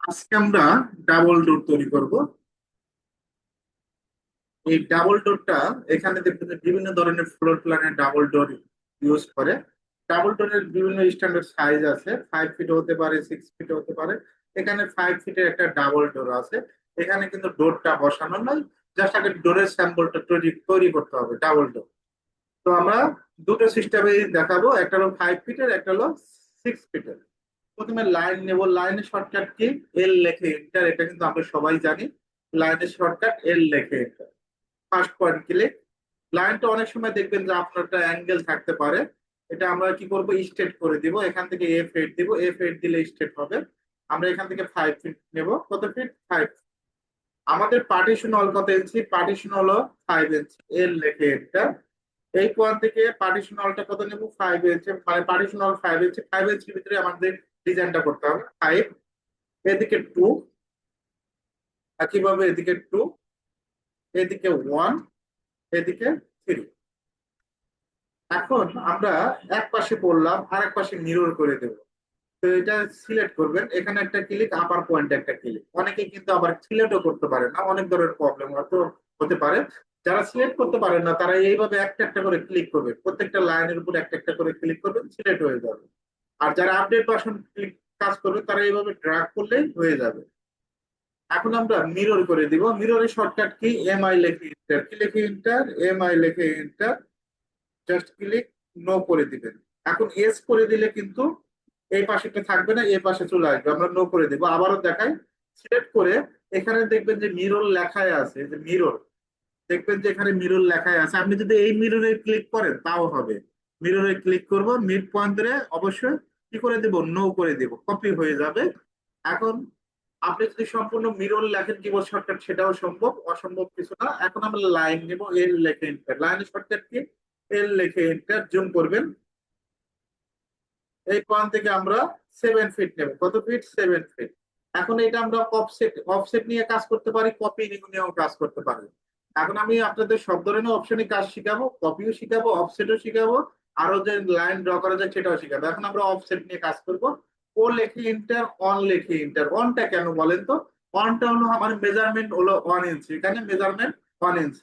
আজকে আমরা double door তৈরি করব। এই ডাবল ডোরটা এখানে দেখবেন বিভিন্ন ধরনের ফ্লোর প্ল্যানে ডাবল ডোর ইউজ করে। ডাবল ডোরের বিভিন্ন স্ট্যান্ডার্ড সাইজ আছে। ফাইভ ফিট হতে পারে সিক্স ফিট হতে পারে। এখানে ফাইভ ফিটের একটা ডাবল ডোর আছে। এখানে কিন্তু ডোরটা বসানো নয় জাস্ট আগে ডোরের স্যাম্পলটা তৈরি তৈরি করতে হবে ডাবল ডোর তো আমরা দুটো সিস্টেমে দেখাবো, একটা হলো ফাইভ ফিটের একটা হলো সিক্স ফিটের প্রথমে লাইন নেব লাইনের শর্টকাট কি? এল লেখে এন্টার এটা কিন্তু আমরা সবাই জানি। লাইনের শর্টকাট এল লেখে এন্টার ফার্স্ট পয়েন্ট ক্লিক লাইনটা অনেক সময় দেখবেন যে আপনার একটা অ্যাঙ্গেল থাকতে পারে। এটা আমরা কি করব? স্ট্রেট করে দিব। এখান থেকে এফ এইট দিব। এফ এইট দিলে স্ট্রেট হবে। আমরা এখান থেকে ফাইভ ফিট নেব। কত ফিট ফাইভ আমাদের পার্টিশন হল কত ইঞ্চি পার্টিশন হলো ফাইভ ইঞ্চি এল লেখে এন্টার এই পয়েন্ট থেকে পার্টিশন হলটা কত নেব? ফাইভ ইঞ্চি মানে পার্টিশন হল ফাইভ ইঞ্চি ফাইভ ইঞ্চির ভিতরে আমাদের ডিজাইনটা করতে হবে। ফাইভ এদিকে টু একইভাবে এদিকে টু এদিকে ওয়ান এদিকে থ্রি এখন আমরা এক পাশে পড়লাম আর এক পাশে মিরর করে দেব। তো এটা সিলেক্ট করবেন। এখানে একটা ক্লিক আপার পয়েন্ট একটা ক্লিক অনেকে কিন্তু আবার সিলেক্টও করতে পারে না, অনেক ধরনের প্রবলেম হয়তো হতে পারে। যারা সিলেক্ট করতে পারেন না, তারা এইভাবে একটা একটা করে ক্লিক করবে প্রত্যেকটা লাইনের উপর একটা একটা করে ক্লিক করবেন সিলেক্ট হয়ে যাবে। আর যারা আপডেট ভার্সন কাজ করবে, তারা এইভাবে ড্রাগ করলেই হয়ে যাবে। এখন আমরা মিরর করে দিব। মিররের শর্টকাট কি? এম আই লেখে ইন্টার কি লেখে ইন্টার এম আই লেখে ইন্টার জাস্ট ক্লিক নো করে দিবেন। এখন এস করে দিলে কিন্তু এই পাশেটা থাকবে না, এই পাশে চলে আসবে। আমরা নো করে দিব। আবারও দেখাই। সিলেক্ট করে এখানে দেখবেন যে মিরর লেখায় আছে যে মিরর দেখবেন যে এখানে মিরর লেখায় আছে। আপনি যদি এই মিররে ক্লিক করেন, তাও হবে। মিররে ক্লিক করব। মিড পয়েন্টে অবশ্যই কি করে দেব? নো করে দেব। কপি হয়ে যাবে। এখন আপনি যদি সম্পূর্ণ মিরর লেখেন কিবোর্ড শর্টকাট সেটাও সম্ভব, অসম্ভব কিছু না। এখন আমরা লাইন নেব এল লেখে এন্টার লাইনের শর্টকাট কি? এল লেখে এন্টার জুম করবেন। এই পয়েন্ট থেকে আমরা সেভেন ফিট নেব। কত ফিট সেভেন ফিট এখন এটা আমরা অফসেট অফসেট নিয়ে কাজ করতে পারি কপি নিয়েও কাজ করতে পারি এখন আমি আপনাদের সব ধরনের অপশনে কাজ শিখাবো কপিও শিখাবো অফসেটও শিখাবো। আরও যে লাইন ড্র করা যায় সেটাও শিখাবো। এখন আমরা অফসেট নিয়ে কাজ করব। ও লেখে ইন্টার অন লেখে ইন্টার অনটা কেন বলেন তো? অনটা হলো আমার মেজারমেন্ট হলো ওয়ান ইঞ্চি এখানে মেজারমেন্ট ওয়ান ইঞ্চি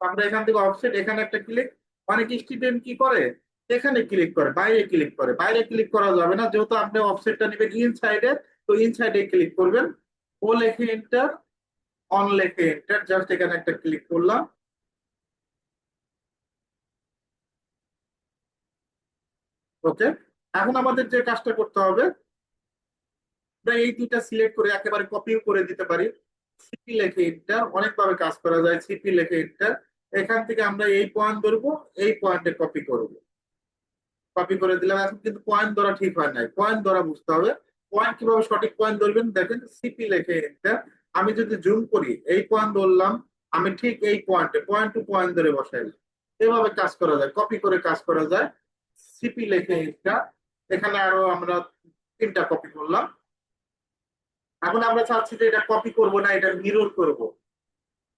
আমরা এখান থেকে অফসেট এখানে একটা ক্লিক অনেক স্টুডেন্ট কি করে? এখানে ক্লিক করে, বাইরে ক্লিক করে। বাইরে ক্লিক করা যাবে না, যেহেতু আপনি অফসেটটা নেবেন ইনসাইডে তো ইনসাইডে ক্লিক করবেন। ও লেখে ইন্টার অন লেখে ইন্টার জাস্ট এখানে একটা ক্লিক করলাম। ওকে এখন আমাদের যে কাজটা করতে হবে, আমরা এই দুইটা সিলেক্ট করে একেবারে কপিও করে দিতে পারি। সিপি লেখে এন্টার অনেকভাবে কাজ করা যায়। সিপি লেখে এন্টার এখান থেকে আমরা এই পয়েন্ট ধরবো, এই পয়েন্টে কপি করব। কপি করে দিলাম, এখন কিন্তু পয়েন্ট ধরা ঠিক হয় নাই। পয়েন্ট ধরা বুঝতে হবে। পয়েন্ট কীভাবে সঠিক পয়েন্ট ধরবেন? দেখেন সিপি লেখে এন্টার আমি যদি জুম করি, এই পয়েন্ট ধরলাম, আমি ঠিক এই পয়েন্টে পয়েন্ট টু পয়েন্ট ধরে বসাইলাম। এভাবে কাজ করা যায় কপি করে কাজ করা যায়। সিপি লেখে এটা। এখানে আরও আমরা তিনটা কপি করলাম। এখন আমরা চাচ্ছি যে এটা কপি করব না, এটা মিরর করব।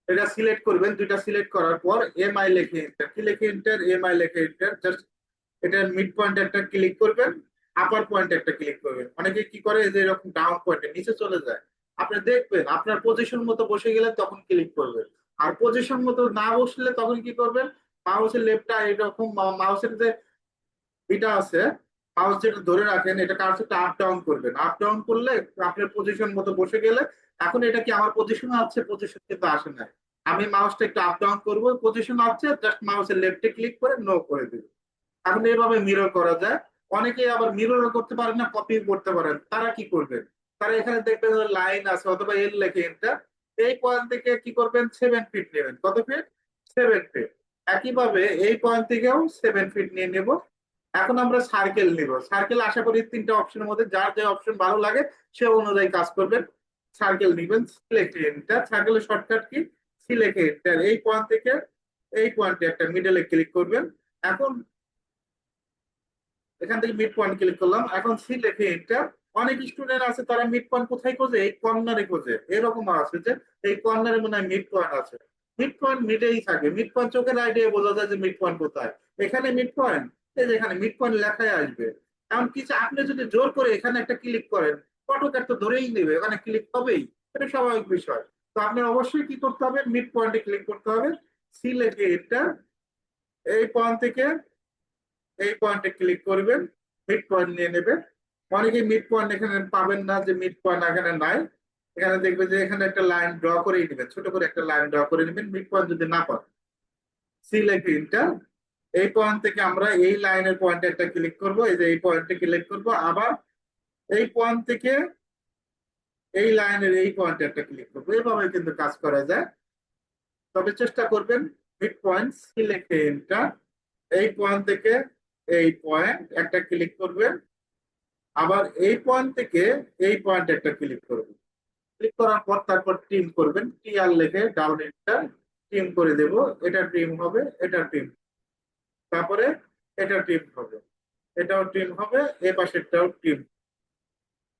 এটা সিলেক্ট করবেন, দুইটা সিলেক্ট করার পর এম আই লেখে এন্টার কি লেখে এন্টার এম আই লেখে এন্টার জাস্ট এটা মিড পয়েন্ট একটা ক্লিক করবেন আপার পয়েন্ট একটা ক্লিক করবেন। অনেকে কি করে? যে এরকম ডাউন পয়েন্টে নিচে চলে যায়। আপনি দেখবেন, আপনার পজিশন মতো বসে গেলে তখন ক্লিক করবেন। আর পজিশন মতো না বসলে তখন কি করবেন? মাউসের লেফটটা এরকম মাউসের যে এটা আছে মাউস যেটা ধরে রাখেন, এটা কার্সরটা আপ ডাউন করবেন? আপ ডাউন করলে আপনার পজিশন মতো বসে গেলে, এখন এটা কি আমার পজিশন আছে? পজিশন কিন্তু আসে না। আমি মাউসটা একটু আপ ডাউন করব পজিশন আছে জাস্ট মাউসের লেফটে ক্লিক করে নো করে দেব। এখন এইভাবে মিরর করা যায়। অনেকে আবার মিররও করতে পারেন না কপি করতে পারেন। তারা কি করবেন তারা এখানে দেখবেন লাইন আছে, অথবা এল লেখে এটা এই পয়েন্ট থেকে কি করবেন? সেভেন ফিট নেবেন। কত ফিট সেভেন ফিট একইভাবে এই পয়েন্ট থেকেও সেভেন ফিট নিয়ে নেব। এখন আমরা সার্কেল নিব। সার্কেল আশা করি তিনটা অপশনের মধ্যে যার যে অপশন ভালো লাগে, সে অনুযায়ী কাজ করবেন সার্কেল নিবেন সিলেক্ট এন্টার সার্কেলের শর্টকাট কি? সিলেক্ট এন্টার এই পয়েন্ট থেকে এই পয়েন্টে একটা মিডলে ক্লিক করবেন। এখন এখান থেকে মিড পয়েন্ট ক্লিক করলাম। এখন সিলেক্ট এন্টার অনেক স্টুডেন্ট আছে, তারা মিড পয়েন্ট কোথায় খোঁজে? এই কর্নারে খোঁজে। এরকম আছে যে, এই কর্নারে মনে হয় মিড পয়েন্ট আছে। মিড পয়েন্ট মিডেই থাকে। মিড পয়েন্ট চোখের আইডিয়া বোঝা যায় যে মিড পয়েন্ট কোথায়। এখানে মিড পয়েন্ট এই যে এখানে মিড পয়েন্ট লেখায় আসবে। এমন কিছু, আপনি যদি জোর করে এখানে একটা ক্লিক করেন অটোক্যাড তো ধরেই নেবে, ওখানে ক্লিক হবেই, এটা স্বাভাবিক বিষয়। তো আপনার অবশ্যই কি করতে হবে মিড পয়েন্টে ক্লিক করতে হবে সি লেখে এটা, এই পয়েন্ট থেকে এই পয়েন্টে ক্লিক করবেন মিড পয়েন্ট নিয়ে নেবে অনেকে মিড পয়েন্ট এখানে পাবেন না যে মিড পয়েন্ট এখানে নাই। এখানে দেখবেন যে এখানে একটা লাইন ড্র করেই নেবেন, ছোট করে একটা লাইন ড্র করে নেবেন মিড পয়েন্ট যদি না পান। সি লেখে ইন্টার এই পয়েন্ট থেকে আমরা এই লাইনের পয়েন্টে একটা ক্লিক করব, এই যে এই পয়েন্টে ক্লিক করব, আবার এই পয়েন্ট থেকে এই লাইনের এই পয়েন্টে একটা ক্লিক করব। এইভাবে কিন্তু কাজ করা যায়। তবে চেষ্টা করবেন মিড পয়েন্ট সি লেখে এন্টার এই পয়েন্ট থেকে এই পয়েন্ট একটা ক্লিক করবেন, আবার এই পয়েন্ট থেকে এই পয়েন্ট একটা ক্লিক করবেন। ক্লিক করার পর তারপর টিম করবেন। টি আর লেখে ডাউন এন্টার টিম করে দেব। এটা টিম হবে, এটা টিম তারপরে এটা টিম হবে। এটাও টিম হবে এ পাশেরটাও টিম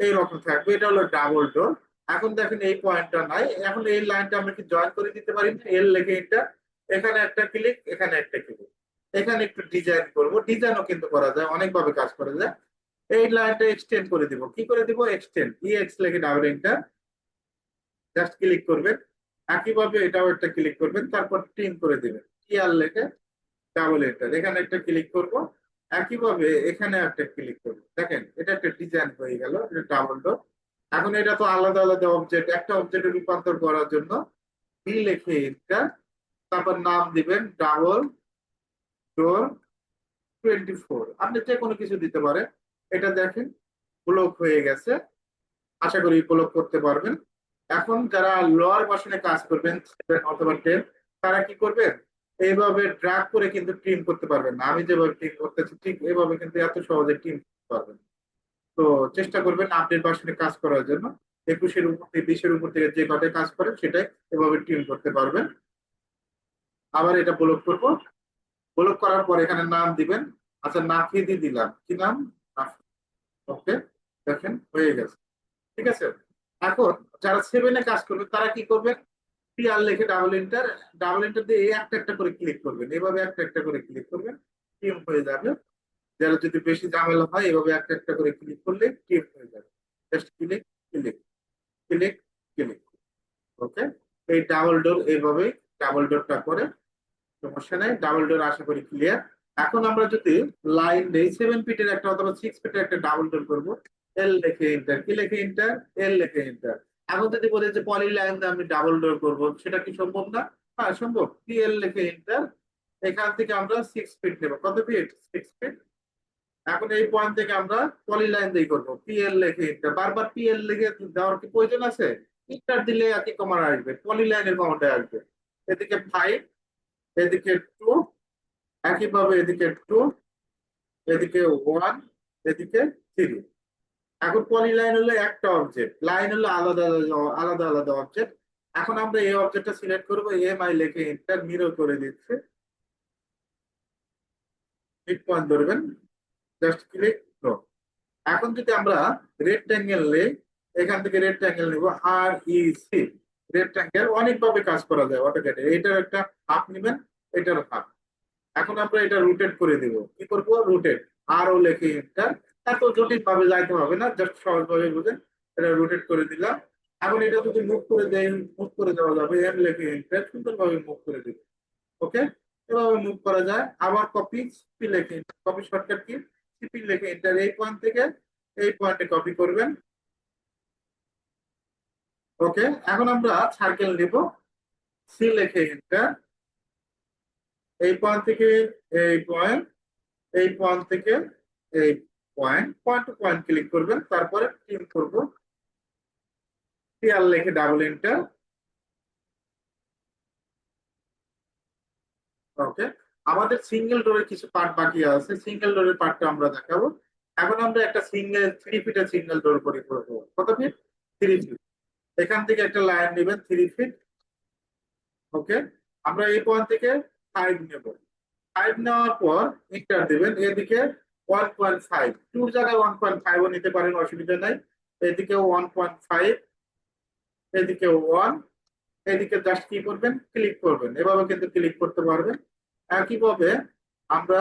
এইরকম থাকবে, এটা হলো ডাবল ডোর এখন দেখেন এই পয়েন্টটা নাই। এখন এই লাইনটা আমরা কি জয়েন করে দিতে পারি না? এল লেখে এটা। এখানে একটা ক্লিক এখানে একটা ক্লিক এখানে একটু ডিজাইন করব। ডিজাইনও কিন্তু করা যায়, অনেকভাবে কাজ করা যায়। এই লাইনটা এক্সটেন্ড করে দিব। কি করে দিব? এক্সটেন্ড ই এক্স লেখে ডাবল এন্টার জাস্ট ক্লিক করবেন। একইভাবে এটাও একটা ক্লিক করবেন। তারপর টিম করে দিবেন। টি আর লেখে ডাবল এন্টার এখানে একটা ক্লিক করব। একইভাবে এখানে একটা ক্লিক করব। দেখেন, এটা একটা ডিজাইন হয়ে গেল, এটা ডাবল ডোর এখন এটা তো আলাদা আলাদা অবজেক্ট একটা অবজেক্টে রূপান্তর করার জন্য বি লেখে এটা তারপর নাম দিবেন ডাবল ডোর টোয়েন্টি ফোর আপনি যে কোনো কিছু দিতে পারেন। এটা দেখেন ব্লক হয়ে গেছে। আশা করি ব্লক করতে পারবেন। এখন যারা লোয়ার ভার্সনে কাজ করবেন, অথবা টেন তারা কি করবেন? এইভাবে ড্রাগ করে কিন্তু টিম করতে পারবেন না। আমি যেভাবে টিম করতেছি, ঠিক এইভাবে কিন্তু এত সহজে টিম করতে পারবেন তো চেষ্টা করবেন আপডেট ভার্সনে কাজ করার জন্য। একুশের উপর থেকে, বিশের উপর থেকে যে কটায় কাজ করে সেটাই এভাবে টিম করতে পারবেন। আবার এটা ব্লক করব। ব্লক করার পর এখানে নাম দিবেন। আচ্ছা নাফিদি দিলাম। কি নাম? ওকে, দেখেন, হয়ে গেছে। ঠিক আছে? এখন যারা সেভেনে কাজ করবে, তারা কি করবেন পিআর লেখে ডাবল এন্টার ডাবল এন্টার দিয়ে একটা একটা করে ক্লিক করবেন। এভাবে একটা একটা করে ক্লিক করবেন টিম হয়ে যাবে। যারা যদি বেশি ঝামেলা হয়, এভাবে একটা একটা করে ক্লিক করলে টিম হয়ে যাবে। Just click click click click okay এই ডাবল ডোর এইভাবে ডাবল ডোরটা করে, সমস্যা নেই। ডাবল ডোর আশা করি ক্লিয়ার এখন আমরা যদি লাইন দেই সেভেন ফিটের একটা অথবা সিক্স ফিটের একটা ডাবল ডোর করব। এল লেখে এন্টার কি লেখে এন্টার এল লেখে এন্টার এখন যদি বলে যে পলি লাইন আমি ডাবল ডোর করব, সেটা কি সম্ভব না? হ্যাঁ সম্ভব। পি এল লেখে এন্টার এখান থেকে আমরা সিক্স ফিট নেব। কত ফিট সিক্স ফিট এখন এই পয়েন্ট থেকে আমরা পলি লাইন দিয়ে করব। পিএল লেখে এন্টার বারবার পিএল লিখে দেওয়ার কি প্রয়োজন আছে? ইন্টার দিলে একই কমার আসবে? পলি লাইনের কমাটা আসবে। এদিকে ফাইভ এদিকে টু একইভাবে এদিকে টু এদিকে ওয়ান এদিকে থ্রি এখন পলি লাইন হলো একটা অবজেক্ট লাইন হলো আলাদা আলাদা আলাদা অবজেক্ট এখন আমরা এই অবজেক্টটা সিলেক্ট করব এম আই লেখে এন্টার মিরর করে দিচ্ছে। মিড পয়েন্ট ধরবেন জাস্ট ক্লিক এখন যদি আমরা রেক্ট্যাঙ্গেল নেই, এখান থেকে রেক্ট্যাঙ্গেল নিব আর ই সি রেক্ট্যাঙ্গেল অনেকভাবে কাজ করা যায় অটোক্যাডে এটার একটা হাফ নেবেন এটার হাফ এখন আমরা এটা রুটেট করে দিব। কি করব? রুটেট আর ও লেখে এন্টার এত জটিল ভাবে যাইতে হবে না জাস্ট সহজভাবে বুঝেন এটা রোটেট করে দিলাম। এখন এটা যদি মুভ করে দেয় মুভ করে দেওয়া যাবে এম লেখে এন্টার সুন্দরভাবে মুভ করে দিবে ওকে এভাবে মুভ করা যায়। আবার কপি সিপি লেখে কপি শর্টকাট কি? সিপি লেখে এন্টার এই পয়েন্ট থেকে এই পয়েন্টে কপি করবেন। ওকে এখন আমরা সার্কেল নেব। সি লেখে এন্টার এই পয়েন্ট থেকে এই পয়েন্ট এই পয়েন্ট থেকে এই point point to point click করবেন, তারপরে টিম করব। টিআর লেখে ডাবল এন্টার ওকে আমাদের সিঙ্গেল ডোরের কিছু পার্ট বাকি আছে সিঙ্গেল ডোরের পার্টটা আমরা দেখাবো। এখন আমরা একটা সিঙ্গেল থ্রি ফিটের সিঙ্গেল ডোর করে করব। কত ফিট থ্রি ফিট এখান থেকে একটা লাইন নেবেন থ্রি ফিট ওকে আমরা এই পয়েন্ট থেকে ফাইভ নেব। ফাইভ নেওয়ার পর ইন্টার দেবেন। এদিকে one point five one point নিতে পারেন, অসুবিধা ওয়ান পয়েন্ট ফাইভ ওয়ান এদিকে জাস্ট কি করবেন? ক্লিক করবেন। এভাবে কিন্তু ক্লিক করতে পারবেন। আমরা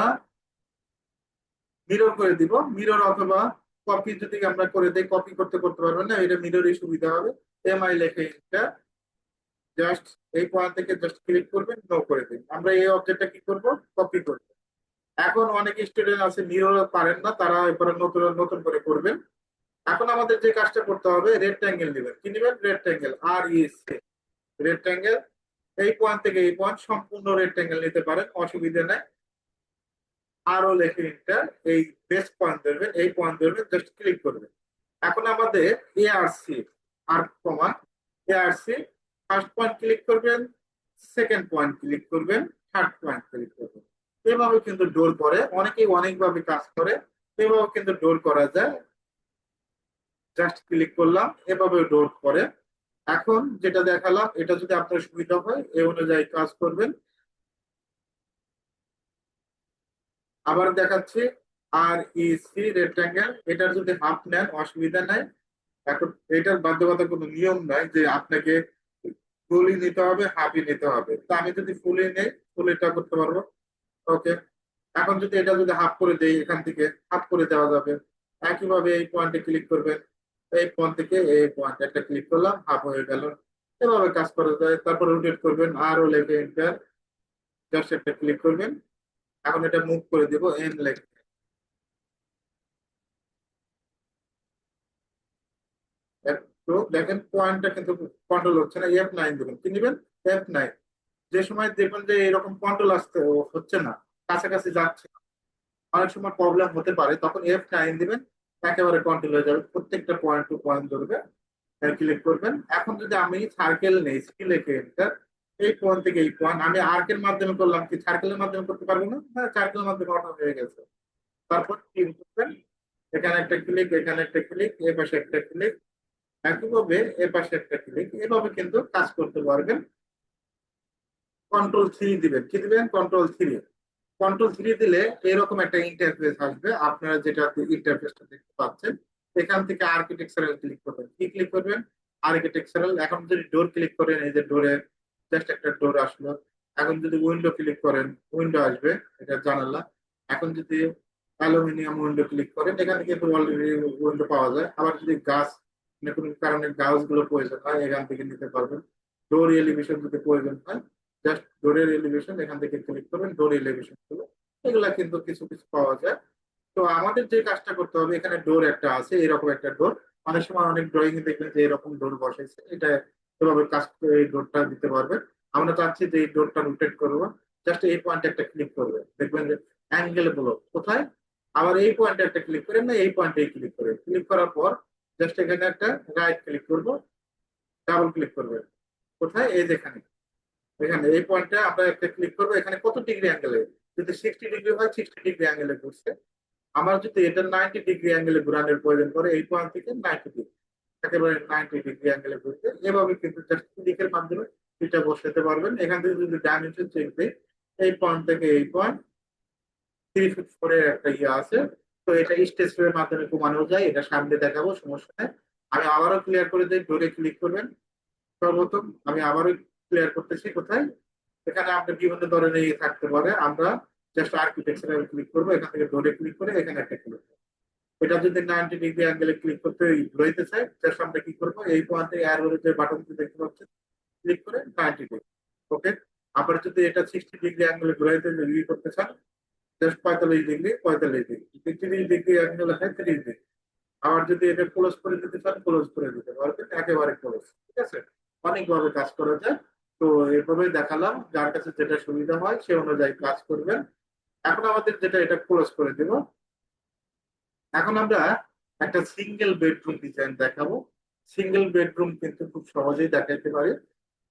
মিরর করে দিব। মিরর অথবা কপি যদি আমরা করে দেই কপি করতে করতে পারবেন না, এটা মিররই সুবিধা হবে। এমআই লেখে জাস্ট এই পয়েন্ট থেকে জাস্ট ক্লিক করবেন নো করে দিন। আমরা এই অবজেক্টটা কি করব? কপি করব। এখন অনেক স্টুডেন্ট আছে মিরর পারেন না, তারা এবারে নতুন নতুন করে করবেন। এখন আমাদের যে কাজটা করতে হবে রেক্ট্যাঙ্গেল নেবেন। কি নেবেন? রেক্ট্যাঙ্গেল আর ইস রেক্ট্যাঙ্গেল এই পয়েন্ট থেকে এই পয়েন্ট সম্পূর্ণ রেক্ট্যাঙ্গেল নিতে পারেন, অসুবিধা নাই। আরও লেখে এটা এই বেস্ট পয়েন্ট ধরবেন, এই পয়েন্ট ধরবেন জাস্ট ক্লিক করবেন। এখন আমাদের এআরসি আর সি আর comma ARC first point click করবেন সেকেন্ড পয়েন্ট ক্লিক করবেন থার্ড পয়েন্ট ক্লিক করবেন। এভাবে কিন্তু ডোর করে। অনেকেই অনেকভাবে কাজ করে এভাবে কিন্তু ডোর করা যায়। জাস্ট ক্লিক করলাম, এভাবে ডোর করে। এখন যেটা দেখালাম, এটা যদি আপনার সুবিধা হয়, এ অনুযায়ী কাজ করবেন। আবার দেখাচ্ছি আর ই সি রেক্ট্যাঙ্গেল এটার যদি হাফ নেন, অসুবিধা নাই। এখন এটার বাধ্যবাধক কোনো নিয়ম নাই যে আপনাকে ফুলই নিতে হবে হাফই নিতে হবে। তা আমি যদি ফুলই নেই ফুল এটা করতে পারব। ওকে এখন যদি এটা যদি হাফ করে দেই এখান থেকে হাফ করে দেওয়া যাবে। একইভাবে এই পয়েন্টে ক্লিক করবেন এই পয়েন্ট থেকে এই পয়েন্ট একটা ক্লিক করলাম হাফ হয়ে গেল। এভাবে কাজ করা যায়। তারপর রোটেট করবেন আরও লেখে এন্টার জাস্ট একটা ক্লিক করবেন। এখন এটা মুভ করে দেব এন লেখে। দেখেন পয়েন্টটা কিন্তু কন্ট্রোল হচ্ছে না এফ নাইন দেবেন কি নেবেন? এফ নাইন যে সময় দেখবেন যে এরকম কন্ট্রোল আসতে হচ্ছে না, কাছাকাছি যাচ্ছে, অনেক সময় প্রবলেম হতে পারে, তখন এফ নাইন দিবেন, একেবারে কন্ট্রোল হয়ে যাবে, প্রত্যেকটা পয়েন্ট টু পয়েন্ট ধরবে ক্লিক করবেন। এখন যদি আমি সার্কেল নেই লেখে এন্টার এই পয়েন্ট থেকে এই পয়েন্ট আমি আর্কের মাধ্যমে করলাম কি সার্কেলের মাধ্যমে করতে পারব না? হ্যাঁ সার্কেলের মাধ্যমে অটো হয়ে গেছে। তারপর ক্লিক করবেন, এখানে একটা ক্লিক এখানে একটা ক্লিক এ পাশে একটা ক্লিক একইভাবে এ পাশে একটা ক্লিক এভাবে কিন্তু কাজ করতে পারবেন। কন্ট্রোল থ্রি দিবেন কি দিবেন কন্ট্রোল থ্রি কন্ট্রোল থ্রি দিলে এরকম একটা ইন্টারফেস আসবে। আপনারা যেটা ইন্টারফেসটা দেখতে পাচ্ছেন, এখান থেকে আর্কিটেকচারাল ক্লিক করবেন। কি ক্লিক করবেন? আর্কিটেকচারাল এখন যদি ডোর ক্লিক করেন, এই যে ডোরে জাস্ট একটা ডোর আসলো। এখন যদি উইন্ডো ক্লিক করেন উইন্ডো আসবে, এটা জানালা। এখন যদি অ্যালুমিনিয়াম উইন্ডো ক্লিক করেন, এখানে কিন্তু অলরেডি উইন্ডো পাওয়া যায়। আবার যদি গাছ কোনো কারণে গাছগুলো প্রয়োজন হয়, এখান থেকে নিতে পারবেন। ডোর এলিভেশন যদি প্রয়োজন হয় জাস্ট ডোরের এলিভেশন এখান থেকে ক্লিক করবেন ডোর এলিভেশনগুলো এগুলা কিন্তু কিছু কিছু পাওয়া যায়। তো আমাদের যে কাজটা করতে হবে, এখানে ডোর একটা আছে, এরকম একটা ডোর অনেক সময় অনেক ড্রয়িং দেখবেন যে এরকম ডোর বসাইছে। এটা এভাবে কাজ এই ডোরটা দিতে পারবেন। আমরা চাচ্ছি যে এই ডোরটা রোটেট করব। জাস্ট এই পয়েন্টে একটা ক্লিক করবে। দেখবেন যে অ্যাঙ্গেলগুলো কোথায়? আবার এই পয়েন্টে একটা ক্লিক করেন না, এই পয়েন্টে ক্লিক করে। ক্লিক করার পর জাস্ট এখানে একটা রাইট ক্লিক করব। ডাবল ক্লিক করবে। কোথায়? এই যেখানে এখানে এই পয়েন্টে আমরা একটা ক্লিক করব, এখানে কত ডিগ্রি অ্যাঙ্গেলে যদি সিক্সটি ডিগ্রি হয় সিক্সটি ডিগ্রি অ্যাঙ্গেলে ঘুরছে। আমার যদি এটা নাইনটি ডিগ্রি অ্যাঙ্গেলে ঘুরানোর প্রয়োজন করে এই পয়েন্ট থেকে নাইনটি ডিগ্রি একেবারে নাইনটি ডিগ্রি অ্যাঙ্গেলে ঘুরছে। এভাবে কিন্তু ক্লিকের মাধ্যমে এটা বসাতে পারবেন। এখান থেকে যদি ডাইমেনশন চেক দিই, এই পয়েন্ট থেকে এই পয়েন্ট থ্রি ফিট ফোরের একটা ইয়ে আছে। তো এটা স্টেজের মাধ্যমে কমানো যায়, এটা সামনে দেখাবো, সমস্যা নেই। আমি আবারও ক্লিয়ার করে দিই ডোরে ক্লিক করবেন। সর্বপ্রথম আমি আবারও ক্লিয়ার করতেছি কোথায়? এখানে আপনার বিভিন্ন ধরনের ইয়ে থাকতে পারে। আমরা জাস্ট আর্কিটেকচারাল ক্লিক করব, এখান থেকে ডোরে ক্লিক করে এখানে একটা ক্লিক করব। এটা যদি নাইনটি ডিগ্রি অ্যাঙ্গেলে ক্লিক করতে রইতে চাই জাস্ট আমরা কি করব? এই পয়েন্টে অ্যারোর যে বাটনটি দেখতে পাচ্ছেন ক্লিক করে নাইনটি ডিগ্রি ওকে আবার যদি এটা সিক্সটি ডিগ্রি অ্যাঙ্গেলে ঘুরাইতে ইয়ে করতে চান জাস্ট পঁয়তাল্লিশ ডিগ্রি পঁয়তাল্লিশ ডিগ্রি তিরিশ ডিগ্রি অ্যাঙ্গেল হয়, তিরিশ ডিগ্রি আবার যদি এটা ক্লোজ করে দিতে চান ক্লোজ করে দিতে পারবেন। একেবারে ক্লোজ ঠিক আছে? অনেকভাবে কাজ করা যায়। তো এভাবে দেখালাম, যার কাছে যেটা সুবিধা হয় সে অনুযায়ী কাজ করবেন। এখন আমাদের যেটা, এটা ক্লোজ করে দেব। এখন আমরা একটা সিঙ্গেল বেডরুম ডিজাইন দেখাবো। সিঙ্গেল বেডরুম কিন্তু খুব সহজেই দেখাইতে পারে।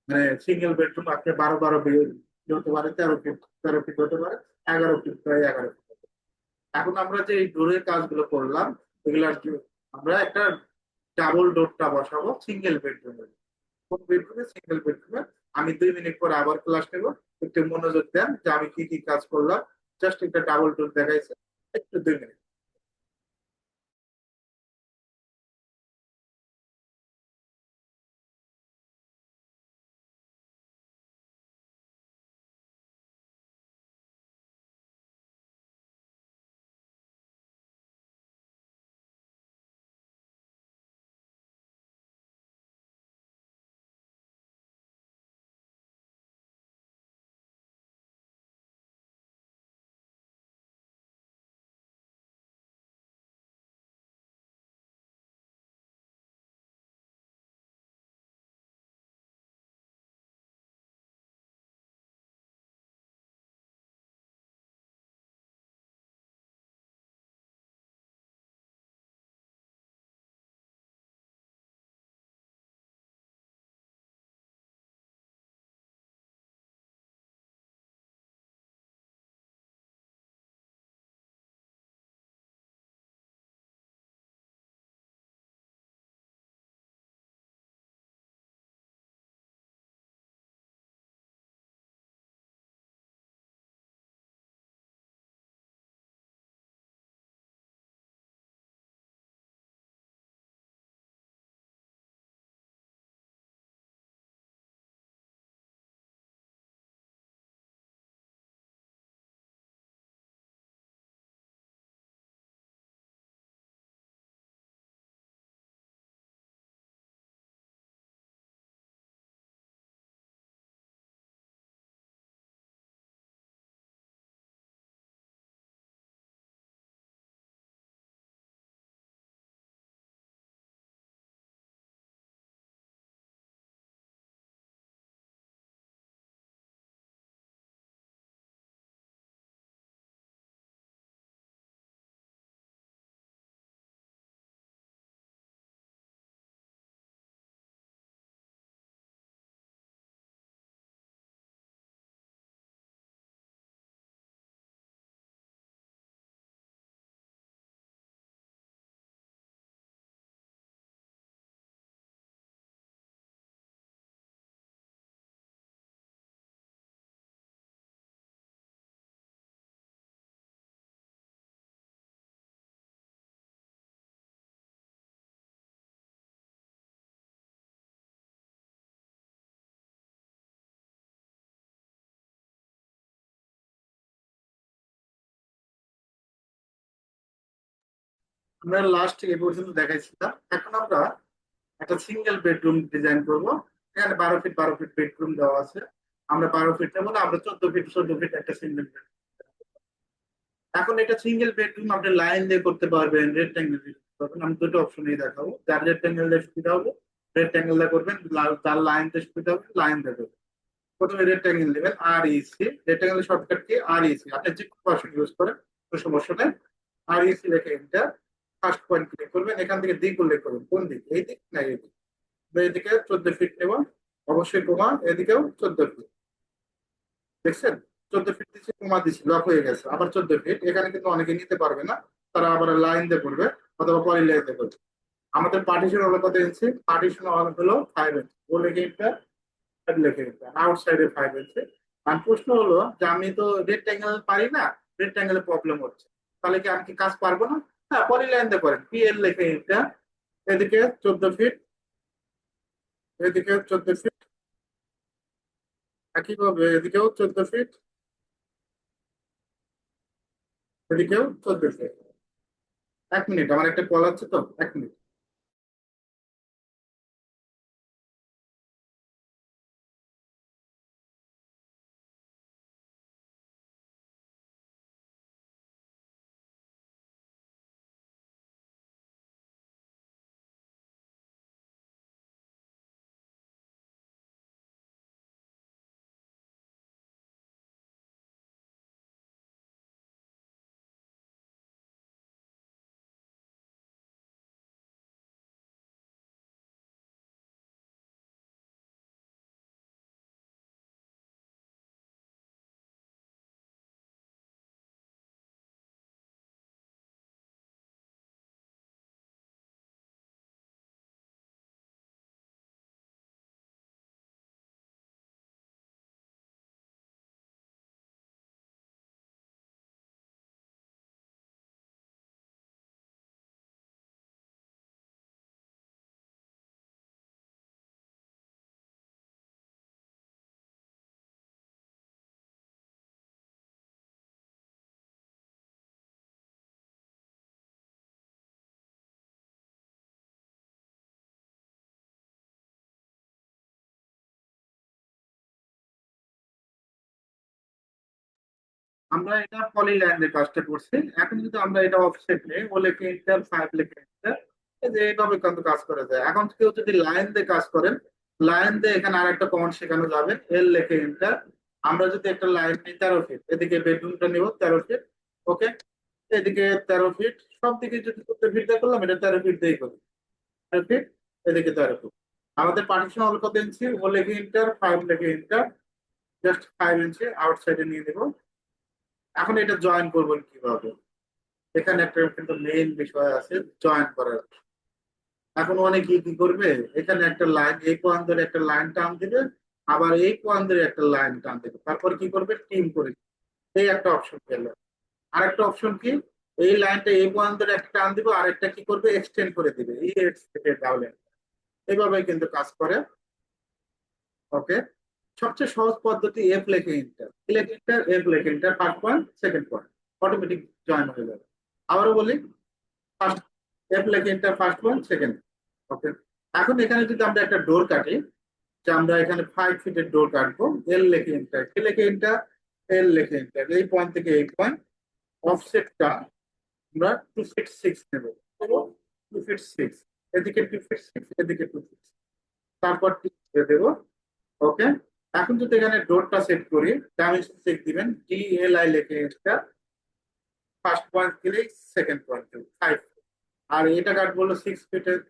মানে সিঙ্গেল বেডরুম আপনি বারো বারো হতে পারে, তেরো ফিট তেরো ফিট হতে পারে, এগারো ফিট প্রায় এগারো ফিট এখন আমরা যে এই ডোরের কাজগুলো করলাম, এগুলো আমরা একটা ডাবল ডোরটা বসাবো সিঙ্গেল বেডরুমে কোন বেডরুমে সিঙ্গেল বেডরুমে আমি দুই মিনিট পর আবার ক্লাস নেব। একটু মনোযোগ দেন যে আমি কি কি কাজ করলাম। জাস্ট একটা ডাবল ডোর দেখাইছে। একটু দুই মিনিট। আমরা লাস্ট এ পর্যন্ত দেখাইছিলাম। এখন আমরা একটা সিঙ্গেল বেডরুম ডিজাইন করব। এখানে বারো ফিট বারো ফিট বেডরুম দেওয়া আছে। আমরা বারো ফিট নেব না, আমরা চোদ্দ ফিট চোদ্দ ফিট একটা সিঙ্গেল এখন এটা সিঙ্গেল বেডরুম আপনি লাইন দিয়ে করতে পারবেন রেক্ট্যাঙ্গেল পারবেন। আমি দুটো অপশনই দেখাবো। যার রেক্ট্যাঙ্গেল দিয়ে সুবিধা হবে রেক্ট্যাঙ্গেল দিয়ে করবেন। যার লাইন দিয়ে সুবিধা হবে লাইন দিয়ে করবেন। প্রথমে রেক্ট্যাঙ্গেল নেবেন আর ইসি রেক্ট্যাঙ্গেল শর্টকাট কি? আর ইসি আপনি যে কোনো ইউজ করেন, কোনো সমস্যা নেই। আর ইসি লেখে এন্টার ফার্স্ট পয়েন্ট ক্লিক করবেন, এখান থেকে দিক উল্লেখ করবেন কোন দিক? এই দিক না এই দিক? এদিকে চোদ্দ ফিট নেব অবশ্যই কমা, এদিকেও চোদ্দ ফিট দেখছেন? চোদ্দ ফিট দিচ্ছি, কমা দিচ্ছি লক হয়ে গেছে। আবার চোদ্দ ফিট এখানে কিন্তু অনেকে নিতে পারবে না। তারা আবার লাইন দিয়ে করবে অথবা পরে লাইন দিয়ে করবে আমাদের পার্টিশন হলো কত ইঞ্চি পার্টিশন হলো ফাইভ ইঞ্চি ও লেখে এটা লেখে এটা আউটসাইডে ফাইভ ইঞ্চি আর প্রশ্ন হলো যে আমি তো রেড ট্যাঙ্গেল পারি না? রেক্ট্যাঙ্গেলে প্রবলেম হচ্ছে। তাহলে কি আমি কি কাজ পারব না? হ্যাঁ পরে লাইন দিয়ে করেন পিএল লেখে এটা, এদিকে চোদ্দ ফিট এদিকে চোদ্দ ফিট একইভাবে এদিকেও চোদ্দ ফিট এদিকেও চোদ্দ ফিট এক মিনিট আমার একটা কল আছে তো, এক মিনিট আমরা এটা পলি লাইনের কাজটা করছি। এখন যদি আমরা এটা অফসেট নেই ও লেখে ইন্টার ফাইভ লেখে ইন্টার যে এইভাবে কিন্তু কাজ করা যায়। এখন কেউ যদি লাইন দিয়ে কাজ করেন লাইন দিয়ে এখানে আর একটা কমান্ড শেখানো যাবে এল লেখে ইন্টার আমরা যদি একটা লাইন নিই, তেরো ফিট এদিকে বেডরুমটা নিব, তেরো ফিট ওকে এদিকে তেরো ফিট সব দিকে যদি করতে ফিট দিয়ে করলাম, এটা তেরো ফিট দিয়েই করি তেরো ফিট এদিকে তেরো ফিট আমাদের পার্টিশন হল কত ইঞ্চি ও লেখে ইন্টার ফাইভ লেখে ইন্টার জাস্ট ফাইভ ইঞ্চি আউটসাইডে নিয়ে দেবো এখন এটা জয়েন করবেন কীভাবে? এখানে একটা কিন্তু মেইন বিষয় আছে জয়েন করার। এখন অনেকে কি করবে? এখানে একটা লাইন এই পয়েন্ট ধরে একটা লাইন টান দিবে, আবার এই পয়েন্ট ধরে একটা লাইন টান দিবে। তারপর কি করবে? টিম করে। এই একটা অপশন পেল। আরেকটা অপশন কি? এই লাইনটা এই পয়েন্ট ধরে একটা টান দিবে আর একটা কি করবে? এক্সটেন্ড করে দিবে। এই এক্সটেন্ড তাহলে এইভাবে কিন্তু কাজ করে। ওকে সবচেয়ে সহজ পদ্ধতি এফ লেখে ইন্টার লেখে ইন্টার এফ লেখে enter first point second point automatic join হয়ে যাবে। আবারও বলি ফার্স্ট এফ লেখে enter first point second okay এখন এখানে যদি আমরা একটা ডোর কাটি, যে আমরা এখানে ফাইভ ফিটের ডোর কাটবো এল লেখে ইন্টার কে লেখে ইন্টার এল লেখে ইন্টার এই পয়েন্ট থেকে এই পয়েন্ট অফসেটটা আমরা টু ফিট সিক্স নেব। টু ফিট সিক্স এদিকে টু ফিট সিক্স এদিকে টু ফিট তারপর দেবো। ওকে এখন যদি এখানে ডোরটা সেট করি ডাইমেনশন চেক দিবেন ডি এল লেখে এটা ফার্স্ট পয়েন্ট দিলেই সেকেন্ড পয়েন্ট ফাইভ আর এটা কাটবো হলো সিক্স ফিটের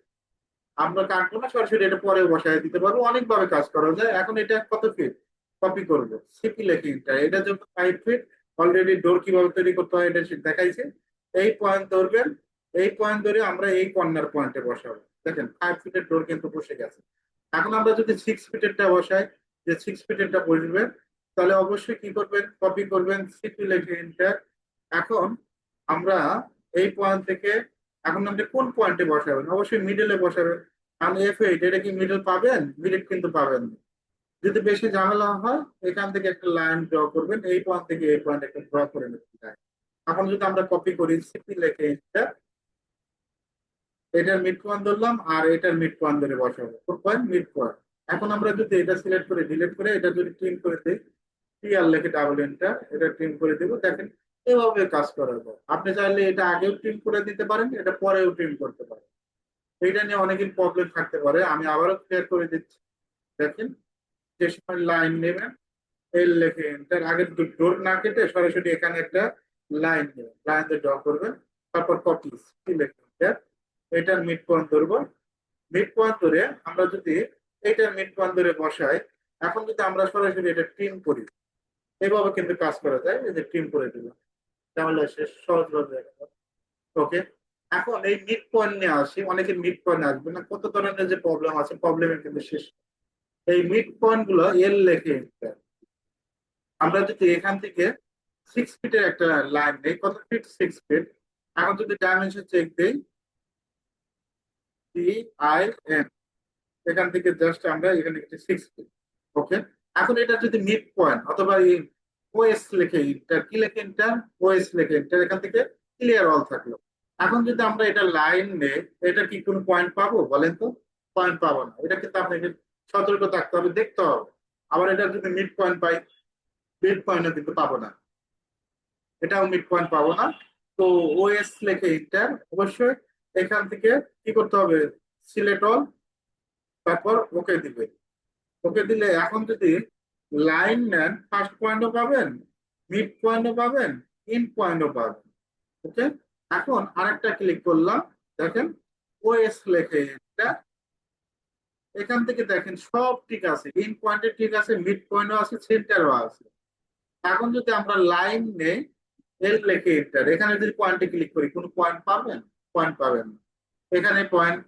আমরা কাটবো না সরাসরি এটা পরে বসায় দিতে পারব, অনেকভাবে কাজ করা যায়। এখন এটা কত ফিট কপি করব। সিপি লেখে এটা। এটা যখন ফাইভ ফিট অলরেডি ডোর কীভাবে তৈরি করতে হয় এটা দেখাইছে। এই পয়েন্ট ধরবেন, এই পয়েন্ট ধরে আমরা এই কর্নার পয়েন্টে বসাবো। দেখেন ফাইভ ফিটের ডোর কিন্তু বসে গেছে। এখন আমরা যদি সিক্স ফিটেরটা বসাই যে সিক্স ফিটেরটা বসবে, তাহলে অবশ্যই কি করবেন? কপি করবেন সিপি লেখে এন্টার এখন আমরা এই পয়েন্ট থেকে, এখন আপনি কোন পয়েন্টে বসাবেন? অবশ্যই মিডলে বসাবেন। কারণ এফ এইট এটা কি মিডল পাবেন? মিডল কিন্তু পাবেন না। যদি বেশি ঝামেলা হয়, এখান থেকে একটা লাইন ড্র করবেন, এই পয়েন্ট থেকে এই পয়েন্ট একটা ড্র করে চাই এখন যদি আমরা কপি করি সিপি লেখে এন্টার এটার মিড পয়েন্ট ধরলাম, আর এটার মিড পয়েন্ট ধরে বসাবো। কোন পয়েন্ট মিড পয়েন্ট এখন আমরা যদি এটা সিলেক্ট করে ডিলিট করে এটা যদি ট্রিম করে দিই টিআর লেখে ডাবল এন্টার এটা ট্রিম করে দিব। দেখেন এভাবে কাজ করা যায় আপনি চাইলে এটা আগেও ট্রিম করে দিতে পারেন এটা পরেও ট্রিম করতে পারেন। এইটা নিয়ে অনেকের প্রবলেম থাকতে পারে। আমি আবারও ক্লিয়ার করে দিচ্ছি। দেখেন যে সময় লাইন নেবেন এল লেখে এন্টার আগে ডোর না কেটে সরাসরি এখানে একটা লাইন নেবেন। লাইন দিয়ে ড্র করবেন তারপর কপি লেখে enter, এটার মিড পয়েন্ট ধরবো। মিড পয়েন্ট ধরে আমরা যদি এটার মিড পয়েন্ট ধরে বসাই এখন যদি আমরা সরাসরি এটা ট্রিম করি, এভাবে কিন্তু কাজ করা যায়, এই যে ট্রিম করে দিলাম। তাহলে শেষ সহজভাবে ওকে এখন এই মিড পয়েন্ট নিয়ে আসি, অনেকে মিড পয়েন্ট আসবে না, কত ধরনের যে প্রবলেম আছে প্রবলেমের কিন্তু শেষ এই মিড পয়েন্টগুলো এল লেখে। আমরা যদি এখান থেকে সিক্স ফিটের একটা লাইন নেই, কত ফিট সিক্স ফিট এখন যদি ডাইমেনশন চেক দিই টি আই এন এখান থেকে জাস্ট আমরা এখানে সিক্স ওকে এখন এটা যদি মিড পয়েন্ট অথবা এই ওএস লেখে ইন্টার কি লেখে ইন্টার ওএস লেখে ইন্টার এখান থেকে ক্লিয়ার অল থাকল। এখন যদি আমরা এটা লাইন নেই, এটা কি কোনো পয়েন্ট পাবো বলেন তো? পয়েন্ট পাবো না। এটা কিন্তু আপনাকে সতর্ক থাকতে হবে, দেখতে হবে। আবার এটা যদি মিড পয়েন্ট পাই মিড পয়েন্টও কিন্তু পাবো না। এটাও মিড পয়েন্ট পাবো না। তো ওএস লেখে ইন্টার অবশ্যই এখান থেকে কি করতে হবে? সিলেক্ট অল তারপর ওকে দিবে। ওকে দিলে এখন যদি লাইন নেন ফার্স্ট পয়েন্টও পাবেন মিড পয়েন্টও পাবেন ইন পয়েন্টও পাবেন। ওকে এখন আরেকটা ক্লিক করলাম, দেখেন ওএস লেখে এটা এখান থেকে দেখেন, সব ঠিক আছে। ইন পয়েন্টে ঠিক আছে মিড পয়েন্টও আছে সেন্টারও আছে। এখন যদি আমরা লাইন নেই এল লেখে এন্টার এখানে যদি পয়েন্টে ক্লিক করি, কোনো পয়েন্ট পাবেন? পয়েন্ট পাবেন না। এখানে পয়েন্ট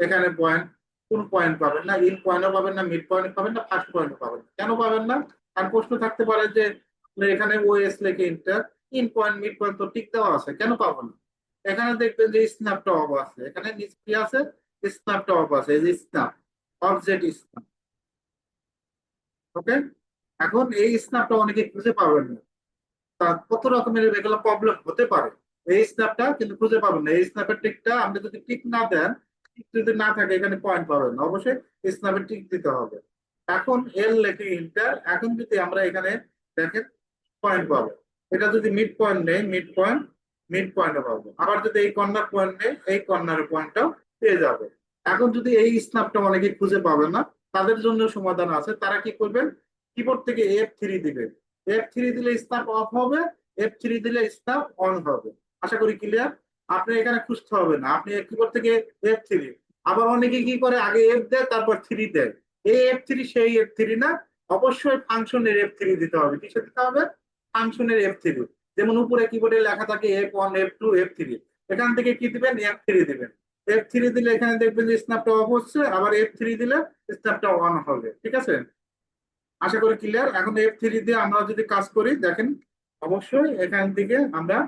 এখানে পয়েন্ট কোন পয়েন্ট পাবেন না ইন পয়েন্টও পাবেন না মিড পয়েন্ট পাবেন না ফার্স্ট পয়েন্টও পাবেন না। কেন পাবেন না? আর প্রশ্ন থাকতে পারে যে আপনার এখানে ওএস লেখে enter end point mid point তো ঠিক দেওয়া আছে, কেন পাবো না? এখানে দেখবেন যে স্ন্যাপটা অফ আছে, এখানে নিচে আছে? স্ন্যাপটা অফ আছে, এই স্ন্যাপ অবজেক্ট স্ন্যাপ ওকে এখন এই স্ন্যাপটা অনেকে খুঁজে পাবেন না। তা কত রকমের এগুলো প্রবলেম হতে পারে। এই স্ন্যাপটা কিন্তু খুঁজে পাবেন না। এই স্ন্যাপের টিকটা আপনি যদি টিক না দেন যদি না থাকে, এখানে পয়েন্ট পাবেন না। অবশ্যই স্ন্যাপের টিক দিতে হবে। এখন এল লেখে ইন্টার এখন যদি আমরা এখানে দেখেন পয়েন্ট পাবো। এটা যদি মিড পয়েন্ট নেই মিড পয়েন্ট মিড পয়েন্টও পাবো। আবার যদি এই কর্নার পয়েন্ট নেই, এই কর্নার পয়েন্টটাও পেয়ে যাবে। এখন যদি এই স্ন্যাপটা অনেকে খুঁজে পাবে না, তাদের জন্য সমাধান আছে। তারা কি করবেন? কিবোর্ড থেকে এফ থ্রি দিবেন। এফ থ্রি দিলে স্ন্যাপ অফ হবে এফ থ্রি দিলে স্ন্যাপ অন হবে। আশা করি ক্লিয়ার আপনি এখানে খুঁজতে হবে না। আপনি কিবোর্ড থেকে এফ থ্রি আবার অনেকে কি করে? আগে এফ দেয়, তারপর থ্রি দেয়। এই এফ থ্রি সেই এফ থ্রি না। অবশ্যই ফাংশনের এফ থ্রি দিতে হবে। কিসে দিতে হবে? ফাংশনের এফ থ্রি যেমন উপরে কিবোর্ডে লেখা থাকে F one F two F three এখান থেকে কি দিবেন? এফ থ্রি দিবেন। এফ থ্রি দিলে এখানে দেখবেন যে স্ন্যাপটা অফ হচ্ছে, আবার এফ থ্রি দিলে স্ন্যাপটা অন হবে। ঠিক আছে? আশা করি ক্লিয়ার এখন এফ থ্রি দিয়ে আমরা যদি কাজ করি, দেখেন, অবশ্যই এখান থেকে আমরা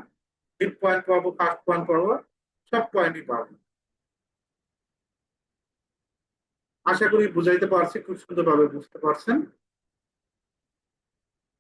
মিড পয়েন্ট পাবো ফার্স্ট পয়েন্ট পাবো, সব পয়েন্টই পাবো। আশা করি বুঝাইতে পারছি, খুব সুন্দরভাবে বুঝতে পারছেন।